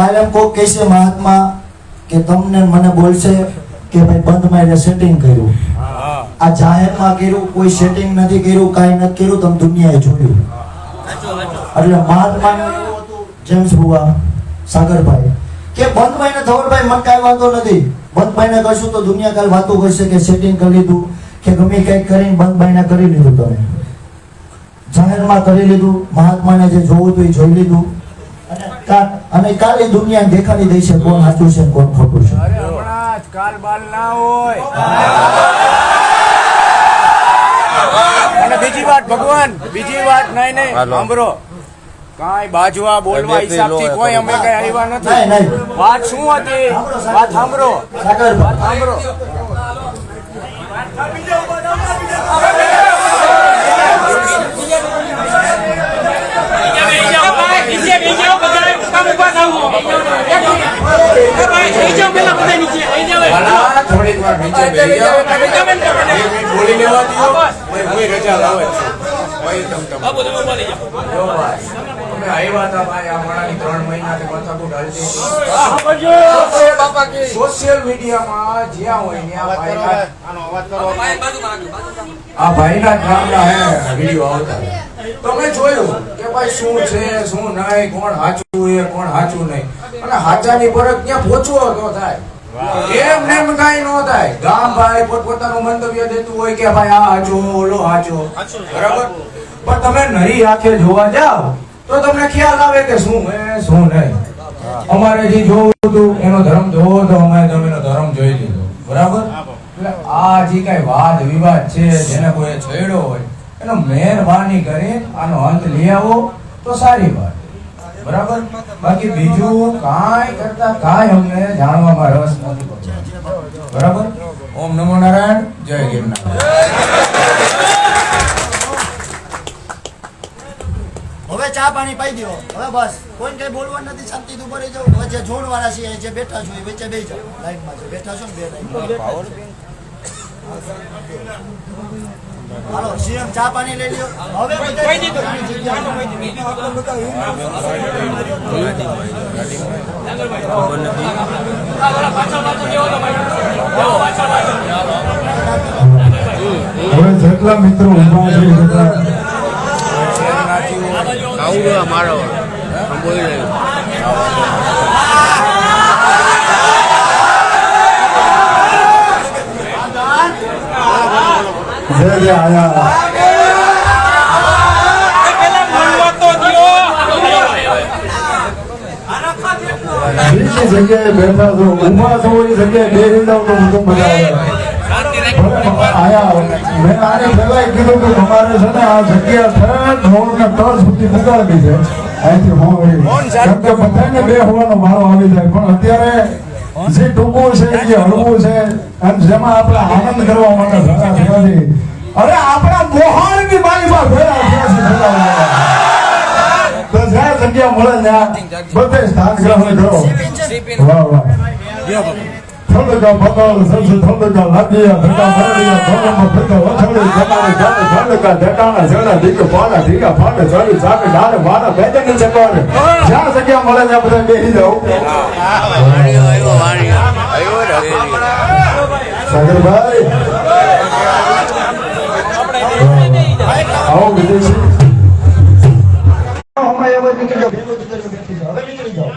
કાલે એમ કોક કહેશે મહાત્મા કે તમને મને બોલશે કે ભાઈ બંધ મારે સેટિંગ કર્યું. આ જાહેરમાં કર્યું, કોઈ સેટિંગ નથી કર્યું, કાંઈ નથી કર્યું, તમે દુનિયાએ જોયું. એટલે મહાત્મા જેમ્સ બુવા, સાગરભાઈ, કે બંધભાઈને ધવલભાઈ, મને કાંઈ વાંધો નથી. બંધભાઈને કરશું તો દુનિયા કાલ વાતો કરશે કે સેટિંગ કરી લીધું, કે ગમે કંઈક કરીને બંધભાઈને કરી લીધું તમે. જાહેરમાં કરી લીધું, મહાત્માને જે જોવું હતું એ જોઈ લીધું. અને અને કાલે દુનિયા દેખાડી દઈ છે કોણ સાચું છે કોણ ખોટું છે. અરે હમણાં જ કાલ બાલ ના હોય. અને બીજી વાત ભગવાન બીજી વાત નહીં નહીં સાંભળો. કાંઈ બાજવા બોલવા હિસાબથી કોઈ અમે કઈ આવ્યા નથી. વાત શું હતી? વાત સાંભળો. વાત સાંભળો નીચે બેસી જાઓ બધા કામ ઉપર આવો બેસી જાઓ પેલા બધા નીચે આવી જાઓ ભલા, વાર નીચે બેસી જાઓ. બે મિનિટ બોલી લેવા દ્યો. પછી હું રજા લાવે છે. પછી તમ તમ. બાબુ તમે બોલી જાઓ. તમે આવ્યા હતા ભાઈ આ હમણાંની ત્રણ મહિનાથી માથાકૂટ હાલતી હતી. સોશિયલ મીડિયામાં જ્યાં હોય ત્યાં ભાઈના આ ભાઈના જ હે વીડિયો આવતા. તમે જોયું કે ભાઈ શું છે શું નહીં કોણ સાચું એ કોણ સાચું નહીં. અને સાચાની પરત ક્યાં પહોંચવો તો થાય? એમ નેમ કઈ નો થાય. ગામ ભાઈ પોતપોતાનું મંતવ્ય દેતું હોય કે ભાઈ આ હાચો ઓલો હાચો. બરાબર? પણ તમે નરી આંખે જોવા જાઓ તો તમને ખ્યાલ આવે કે શું હે શું નહીં. અમારે જે જોવું હતું એનો ધર્મ જોવો તો અમારે તમે ધર્મ જોઈ લીધો. બરાબર? એટલે આ જે કઈ વાદ વિવાદ છે જેને કોઈ છેડ્યો હોય એનો મહેરબાની કરી આનો અંત લઈ આવો તો સારી વાત. બરાબર? બાકી બીજું કાંઈ કરતા કાંઈ અમને જાણવામાં રસ નથી બરાબર? ઓમ નમો નારાયણ જય ગિરનાર. હવે ચા પાણી પાઈ દો. હવે બસ. કોઈ કઈ બોલવાનું નથી શાંતિ થી ઊભા જાવ હવે જે જોડ વાળા છે જે બેઠા છો એ વચ્ચે બે જાવ લાઈનમાં છે. બેઠા છો ને બે લાઈન હાલો સીએમ ચા પાણી લઈ લ્યો. હવે હવે જેટલા મિત્રો ઊભા છે જેટલા આવું મારો બોલી રહ્યો. જે જે આયા. પેલા બોલવા તો દ્યો બીજી જગ્યાએ બેઠા છો ઊભા છો જગ્યાએ બેસી જાવ તો બધું મજા આયા મેં આને પહેલા કીધું કે તમારે છે ને આ જગ્યા ઠેઠ રોડ ને તળ સુધી મુકાવી છે. અહીંથી હોવડી કેમ કે બધાને બે હોવાનો મારો આવી જાય. પણ અત્યારે જે ટૂંકું છે જે હળવું છે. અને જેમાં આપણે આનંદ કરવા માટે ભેગા થયા છીએ અરે આપણા મોહાણની બાજુમાં ભેગા થયા છે. તો જ્યાં જગ્યા મળે ત્યાં બધે સ્થાન ગ્રહણ કરો. વાહ વાહ. ઠંડકા પકડ સરસ ઠંડકા લાગીયા ધક્કા મારડિયા ધોરણમાં ફેંકા વથાડી જમાડી જાને ઠંડકા ઢેકાણા જડા દીક પાડા ઢીકા ફાટે ચડી ચાકે ડાળે વાડા બેજન નીચે જ્યાં જગ્યા મળે ત્યાં બધા બેસી ને સાગરભાઈ નીકળી જાઓ ભેગું નીકળી જાઓ, હવે નીકળી જાઓ